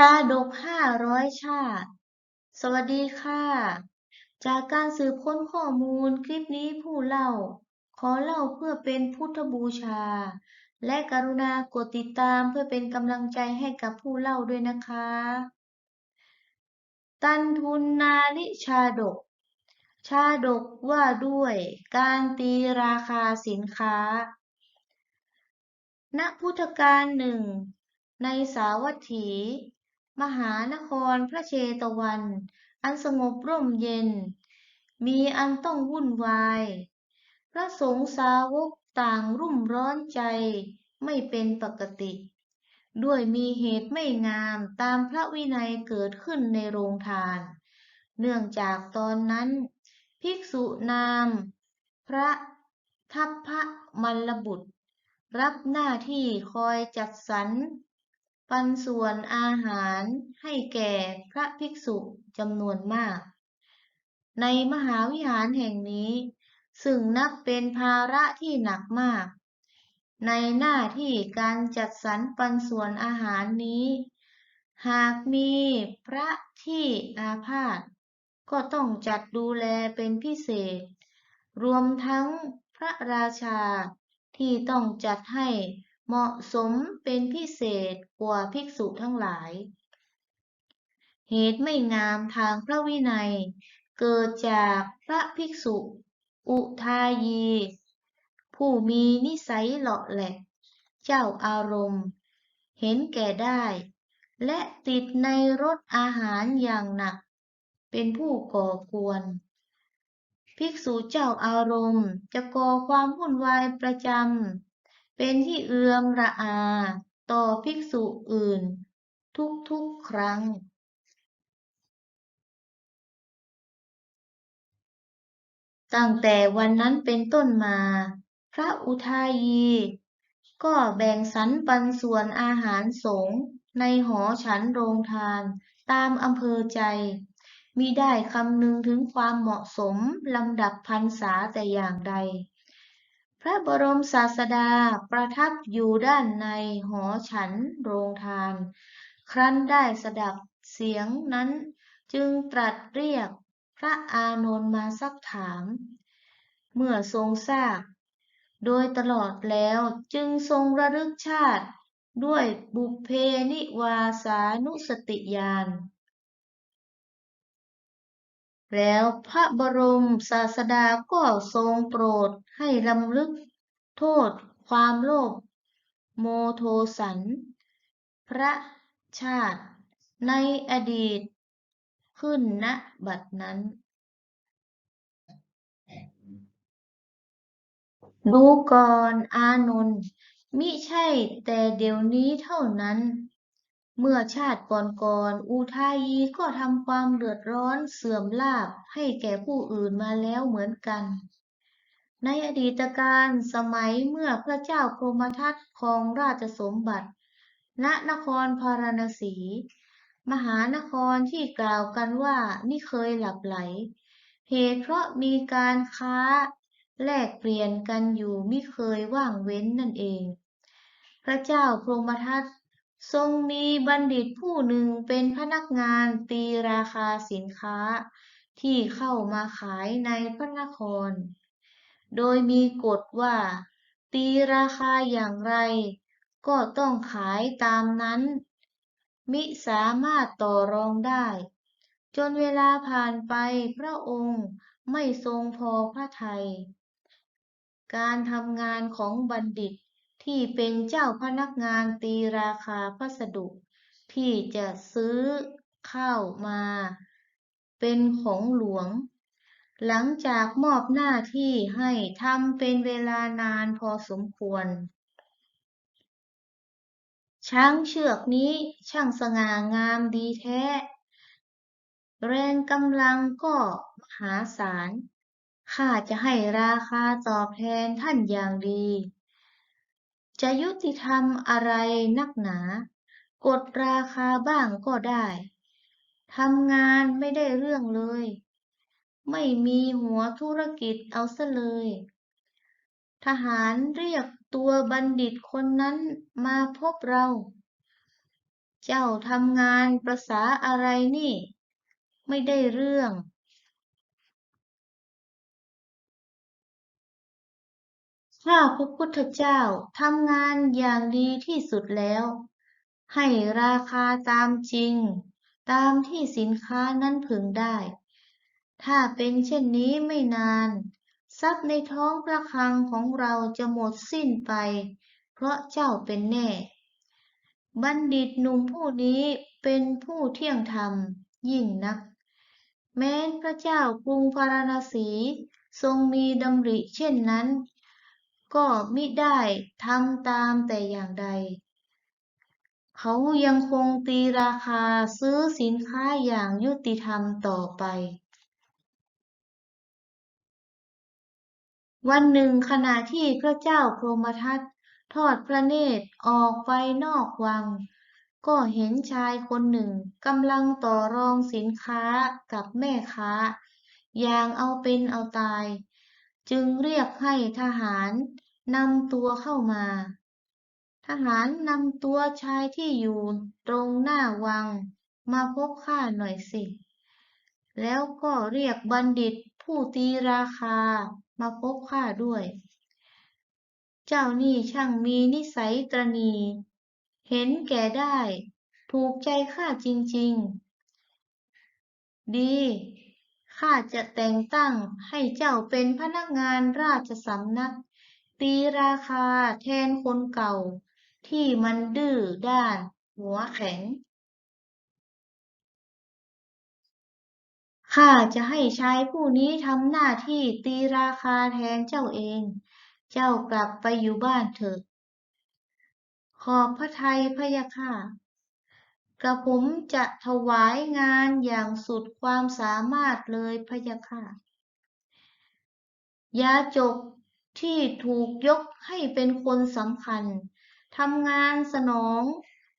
ชาดกห้าร้อยชาติ สวัสดีค่ะ จากการสืบค้นข้อมูลคลิปนี้ผู้เล่า ขอเล่าเพื่อเป็นพุทธบูชา และกรุณากดติดตามเพื่อเป็นกำลังใจให้กับผู้เล่าด้วยนะคะ ตันทุนนาลิชาดก ชาดกว่าด้วยการตีราคาสินค้า ณ พุทธกาลหนึ่งในสาวัตถี มหานครพระเชตวัน อันสงบร่มเย็น มีอันต้องวุ่นวาย พระสงฆ์สาวกต่างรุ่มร้อนใจไม่เป็นปกติ ด้วยมีเหตุไม่งามตามพระวินัยเกิดขึ้นในโรงทาน เนื่องจากตอนนั้น ภิกษุนาม พระทัพพระมัลลบุตร รับหน้าที่คอยจัดสรร ปันส่วนอาหารให้แก่พระภิกษุจำนวนมาก ในมหาวิหารแห่งนี้ ซึ่งนับเป็นภาระที่หนักมาก ในหน้าที่การจัดสรรปันส่วนอาหารนี้ หากมีพระที่อาพาธก็ต้องจัดดูแลเป็นพิเศษ รวมทั้งพระราชาที่ต้องจัดให้ เหมาะสมเป็นพิเศษกว่าภิกษุทั้งหลาย เหตุไม่งามทางพระวินัย เกิดจากพระภิกษุ อุทายี ผู้มีนิสัยเหลาะแหลก เจ้าอารมณ์ เห็นแก่ได้ และติดในรสอาหารอย่างหนัก เป็นผู้ก่อกวนภิกษุเจ้าอารมณ์จะก่อความวุ่นวายประจำ เป็นที่เอื้อมระอา ต่อภิกษุอื่น ทุกๆครั้ง ตั้งแต่วันนั้นเป็นต้นมา พระอุทายี ก็แบ่งสรรปันส่วนอาหารสงฆ์ในหอฉันโรงทานตามอำเภอใจมิได้คำนึงถึงความเหมาะสมลำดับพรรษาแต่อย่างใด พระบรมศาสดาประทับอยู่ด้านในหอฉันโรงทาน ครั้นได้สดับเสียงนั้นจึงตรัสเรียกพระอานนท์มาซักถาม เมื่อทรงทราบ โดยตลอดแล้วจึงทรงระลึกชาติด้วยบุพเพนิวาสานุสติญาณ แล้วพระบรมศาสดาก็ทรงโปรดให้รำลึกโทษความโลภโมโทสัน พระชาติ ในอดีต ขึ้นณบัดนั้น ดูก่อนอานนท์มิใช่แต่เดี๋ยวนี้เท่านั้น เมื่อชาติก่อนๆ อุทายีก็ทำความเดือดร้อนเสื่อมลาภให้แก่ผู้อื่นมาแล้วเหมือนกัน ในอดีตการสมัยเมื่อพระเจ้าพรมทัตครองราชสมบัติ ณ นครพาราณสี มหานครที่กล่าวกันว่าไม่เคยหลับไหล เหตุเพราะมีการค้าแลกเปลี่ยนกันอยู่ไม่เคยว่างเว้นนั่นเองพระเจ้าพรหมทัต ทรงมีบัณฑิตผู้หนึ่งเป็นพนักงานตีราคาสินค้าที่เข้ามาขายในพระนคร โดยมีกฎว่า ตีราคาอย่างไร ก็ต้องขายตามนั้น มิสามารถต่อรองได้ จนเวลาผ่านไปพระองค์ไม่ทรงพอพระทัยการทำงานของบัณฑิต ที่เป็นเจ้าพนักงานตีราคาพัสดุ ที่จะซื้อเข้ามา เป็นของหลวง หลังจากมอบหน้าที่ให้ทำเป็นเวลานานพอสมควร ช้างเชือกนี้ช่างสง่างามดีแท้ แรงกำลังก็มหาศาลข้าจะให้ราคาตอบแทนท่านอย่างดี จะยุติธรรมอะไรนักหนา กดราคาบ้างก็ได้ทำงานไม่ได้เรื่องเลย ไม่มีหัวธุรกิจเอาซะเลย ทหารเรียกตัวบัณฑิตคนนั้นมาพบเรา เจ้าทำงานประษาอะไรนี่ ไม่ได้เรื่อง ข้าพระพุทธเจ้าทำงานอย่างดีที่สุดแล้ว ให้ราคาตามจริง ตามที่สินค้านั้นพึงได้ ถ้าเป็นเช่นนี้ไม่นาน ทรัพย์ในท้องพระคลังของเราจะหมดสิ้นไป เพราะเจ้าเป็นแน่ บัณฑิตหนุ่มผู้นี้เป็นผู้เที่ยงธรรมยิ่งนัก แม้นพระเจ้ากรุงพาราณสีทรงมีดำริเช่นนั้น ก็มิได้ทำตามแต่อย่างใด เขายังคงตีราคาซื้อสินค้าอย่างยุติธรรมต่อไป วันหนึ่งขณะที่พระเจ้าพรหมทัตทอดพระเนตรออกไปนอกวัง ก็เห็นชายคนหนึ่งกำลังต่อรองสินค้ากับแม่ค้า อย่างเอาเป็นเอาตาย จึงเรียกให้ทหาร นำตัวเข้ามา ทหารนำตัวชายที่อยู่ตรงหน้าวังมาพบข้าหน่อยสิ แล้วก็เรียกบัณฑิตผู้ตีราคามาพบข้าด้วย เจ้านี่ช่างมีนิสัยตระหนี่เห็นแก่ได้ ถูกใจข้าจริง ๆ ดี ข้าจะแต่งตั้งให้เจ้าเป็นพนักงานราชสำนัก ตีราคาแทนคนเก่า ที่มันดื้อด้าน หัวแข็ง ข้าจะให้ชายผู้นี้ทำหน้าที่ตีราคาแทนเจ้าเอง เจ้ากลับไปอยู่บ้านเถิดขอบพระทัยพะยะค่ะกระผมจะถวายงานอย่างสุดความสามารถเลยพะยะค่ะยาจก ที่ถูกยกให้เป็นคนสำคัญทำงานสนอง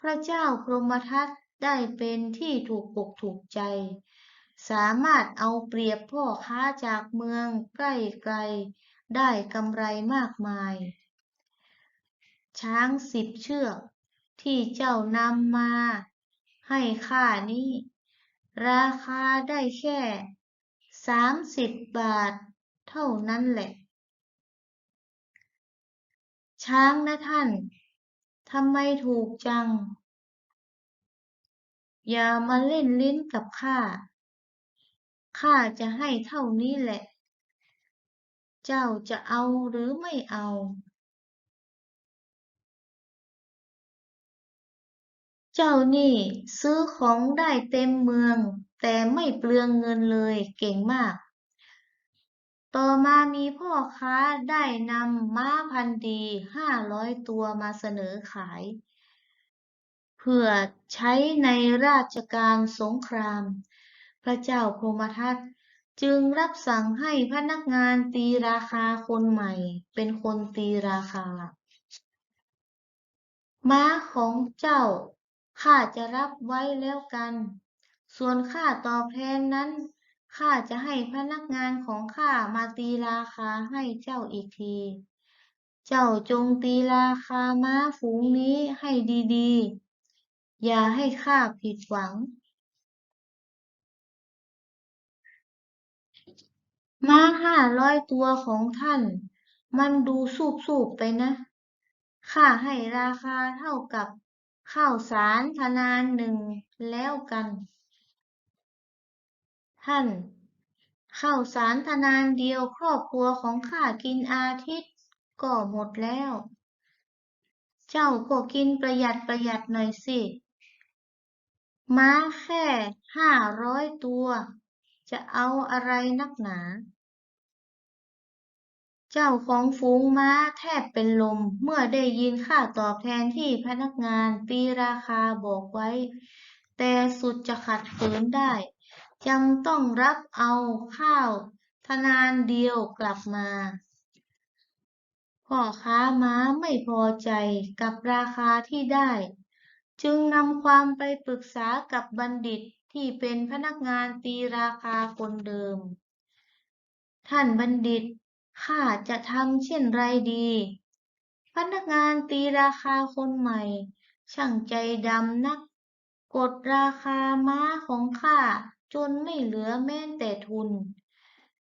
พระเจ้าพรมทัตได้เป็นที่ถูกอกถูกใจ สามารถเอาเปรียบพ่อค้าจากเมืองใกล้ๆได้กำไรมากมาย ช้างสิบเชือกที่เจ้านำมาให้ข้านี้ ราคาได้แค่สามสิบบาทเท่านั้นแหละ ช้างนะท่าน ทำไมถูกจัง อย่ามาเล่นลิ้นกับข้า ข้าจะให้เท่านี้แหละ เจ้าจะเอาหรือไม่เอา เจ้านี่ซื้อของได้เต็มเมือง แต่ไม่เปลืองเงินเลยเก่งมาก ต่อมามีพ่อค้าได้นำม้าพันธุ์ดีห้าร้อยตัวมาเสนอขาย เพื่อใช้ในราชการสงคราม พระเจ้าพรหมทัตจึงรับสั่งให้พนักงานตีราคาคนใหม่ เป็นคนตีราคา ม้าของเจ้าข้าจะรับไว้แล้วกัน ส่วนค่าตอบแทนนั้น ข้าจะให้พนักงานของข้ามาตีราคาให้เจ้าอีกที เจ้าจงตีราคาม้าฝูงนี้ให้ดีๆ อย่าให้ข้าผิดหวัง ม้าห้าร้อยตัวของท่าน มันดูสูบๆไปนะ ข้าให้ราคาเท่ากับข้าวสารธนานหนึ่งแล้วกัน ท่านข้าวสารธนานเดียวครอบครัวของข้ากินอาทิตย์ก็หมดแล้ว เจ้าก็กินประหยัดประหยัดหน่อยสิ ม้าแค่ห้าร้อยตัว จะเอาอะไรนักหนา เจ้าของฝูงม้าแทบเป็นลมเมื่อได้ยินค่าตอบแทนที่พนักงานตีราคาบอกไว้ แต่สุดจะขัดขืนได้ จำต้องรับเอาข้าวธนานเดียวกลับมา พ่อค้าม้าไม่พอใจกับราคาที่ได้ จึงนำความไปปรึกษากับบัณฑิตที่เป็นพนักงานตีราคาคนเดิม ท่านบัณฑิต ข้าจะทำเช่นไรดี พนักงานตีราคาคนใหม่ ช่างใจดำนัก กดราคาม้าของข้า จนไม่เหลือแม้แต่ทุน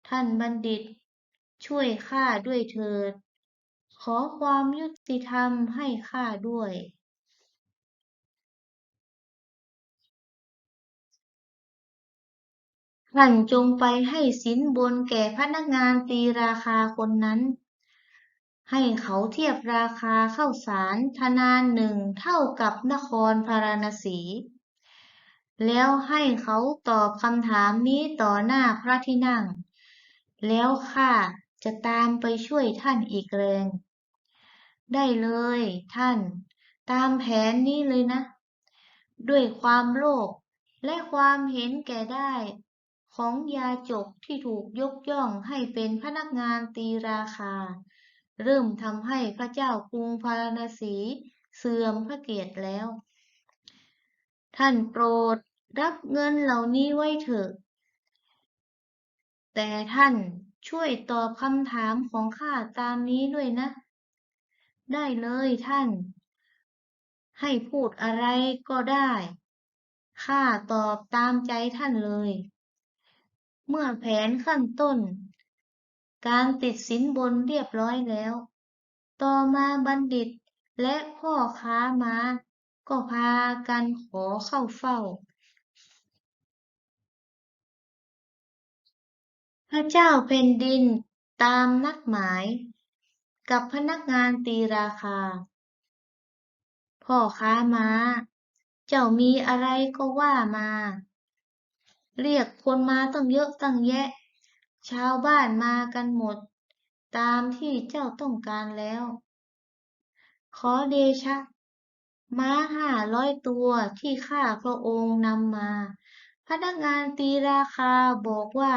ท่านบัณฑิต ช่วยข้าด้วยเถิด ขอความยุติธรรมให้ข้าด้วย ท่านจงไปให้สินบนแก่พนักงานตีราคาคนนั้น ให้เขาเทียบราคาข้าวสารธนานหนึ่งเท่ากับนครพาราณสี แล้วให้เขาตอบคำถามนี้ต่อหน้าพระที่นั่ง แล้วข้าจะตามไปช่วยท่านอีกแรง ได้เลยท่าน ตามแผนนี้เลยนะ ด้วยความโลภและความเห็นแก่ได้ของยาจกที่ถูกยกย่องให้เป็นพนักงานตีราคา เริ่มทำให้พระเจ้ากรุงพาราณสีเสื่อมพระเกียรติแล้ว ท่านโปรดรับเงินเหล่านี้ไว้เถอะ แต่ท่านช่วยตอบคำถามของข้าตามนี้ด้วยนะ ได้เลยท่าน ให้พูดอะไรก็ได้ ข้าตอบตามใจท่านเลย เมื่อแผนขั้นต้น การติดสินบนเรียบร้อยแล้ว ต่อมาบัณฑิตและพ่อค้าม้า ก็พากันขอเข้าเฝ้า พระเจ้าแผ่นดินตามนัดหมาย กับพนักงานตีราคา พ่อค้าม้า เจ้ามีอะไรก็ว่ามา เรียกคนมาตั้งเยอะตั้งแยะ ชาวบ้านมากันหมด ตามที่เจ้าต้องการแล้ว ขอเดชะ ม้าห้าร้อยตัวที่ข้าพระองค์นำมา พนักงานตีราคาบอกว่า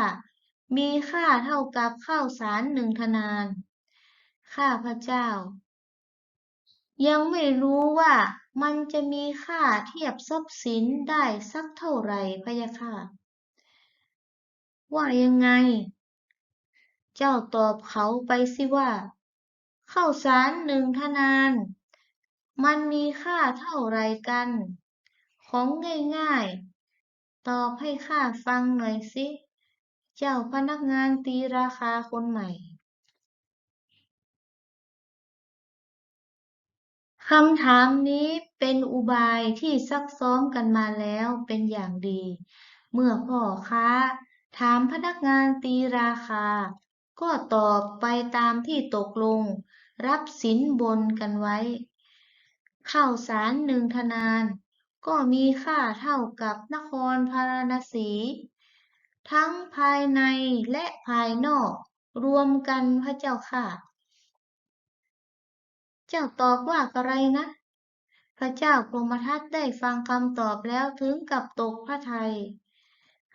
มีค่าเท่ากับข้าวสารหนึ่งธนาน ข้าพระเจ้า ยังไม่รู้ว่ามันจะมีค่าเทียบทรัพย์สินได้สักเท่าไหร่พะยะค่ะ ว่ายังไง เจ้าตอบเขาไปสิว่าข้าวสารหนึ่งธนาน มันมีค่าเท่าไรกัน ของง่ายๆ ตอบให้ข้าฟังหน่อยสิ เจ้าพนักงานตีราคาคนใหม่คำถามนี้เป็นอุบายที่ซักซ้อมกันมาแล้วเป็นอย่างดี เมื่อพ่อค้า ถามพนักงานตีราคา ก็ตอบไปตามที่ตกลง รับสินบนกันไว้ ข้าวสารหนึ่งธนานก็มีค่าเท่ากับนครพาราณสี ทั้งภายในและภายนอก รวมกันพระเจ้าค่ะ เจ้าตอบว่าอะไรนะ พระเจ้ากรมทัตได้ฟังคำตอบแล้วถึงกับตกพระทัย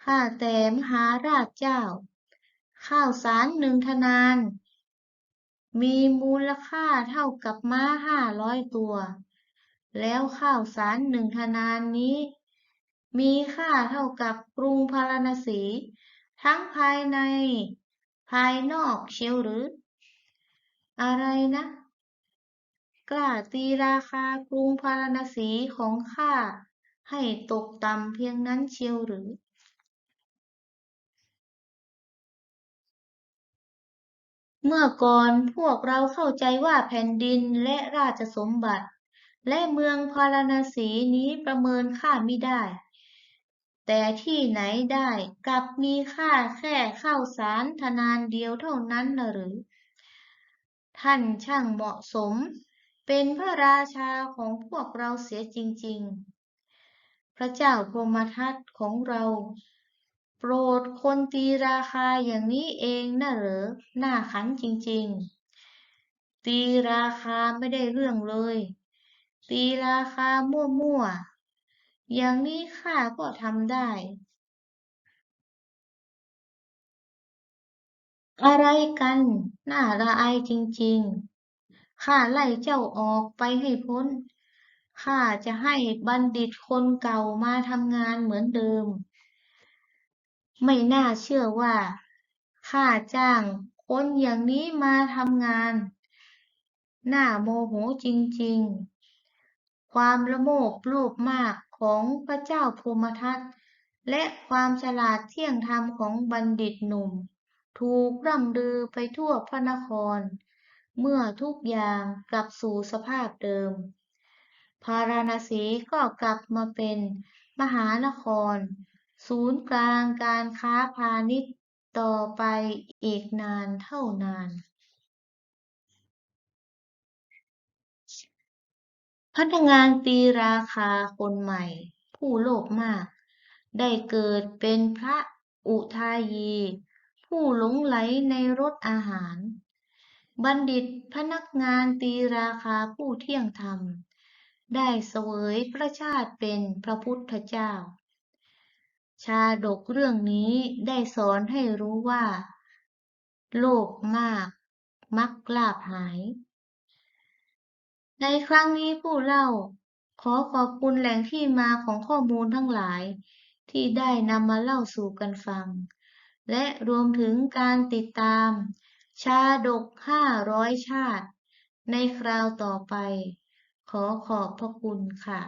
ข้าแต่มหาราชเจ้า ข้าวสารหนึ่งธนาน มีมูลค่าเท่ากับม้าห้าร้อยตัว แล้วข้าวสารหนึ่งธนานนี้ มีค่าเท่ากับกรุงพาราณสี ทั้งภายในภายนอกเชียวหรือ อะไรนะ กล้าตีราคากรุงพาราณสีของข้าให้ตกต่ำเพียงนั้นเชียวหรือเมื่อก่อนพวกเราเข้าใจว่าแผ่นดินและราชสมบัติ และเมืองพาราณสีนี้ประเมินค่าไม่ได้ แต่ที่ไหนได้กลับมีค่าแค่ข้าวสารธนานเดียวเท่านั้นหรือ ท่านช่างเหมาะสม เป็นพระราชาของพวกเราเสียจริง ๆ พระเจ้าพรมทัตของเราโปรดคนตีราคาอย่างนี้เองน่ะเหรอน่าขันจริง ๆ ตีราคาไม่ได้เรื่องเลย ตีราคามั่วๆ อย่างนี้ข้าก็ทำได้ อะไรกัน น่าละอายจริงๆ ข้าไล่เจ้าออกไปให้พ้น ข้าจะให้บัณฑิตคนเก่ามาทำงานเหมือนเดิม ไม่น่าเชื่อว่า ข้าจ้างคนอย่างนี้มาทำงานน่าโมโหจริงๆ ความละโมบโลภมากของพระเจ้าพรหมทัตและความฉลาดเที่ยงธรรมของบัณฑิตหนุ่ม ถูกร่ำลือไปทั่วพระนคร เมื่อทุกอย่างกลับสู่สภาพเดิม พาราณสีก็กลับมาเป็นมหานคร ศูนย์กลางการค้าพาณิชย์ต่อไปอีกนานเท่านาน พนักงานตีราคาคนใหม่ ผู้โลภมาก ได้เกิดเป็นพระอุทายี ผู้หลงไหลในรสอาหาร บัณฑิตพนักงานตีราคาผู้เที่ยงธรรม ได้เสวยพระชาติเป็นพระพุทธเจ้า ชาดกเรื่องนี้ได้สอนให้รู้ว่า โลภมาก มักลาภหาย ในครั้งนี้ผู้เล่า ขอขอบคุณแหล่งที่มาของข้อมูลทั้งหลาย ที่ได้นำมาเล่าสู่กันฟัง และรวมถึงการติดตาม ชาดกห้าร้อยชาติ ในคราวต่อไป ขอขอบพระคุณค่ะ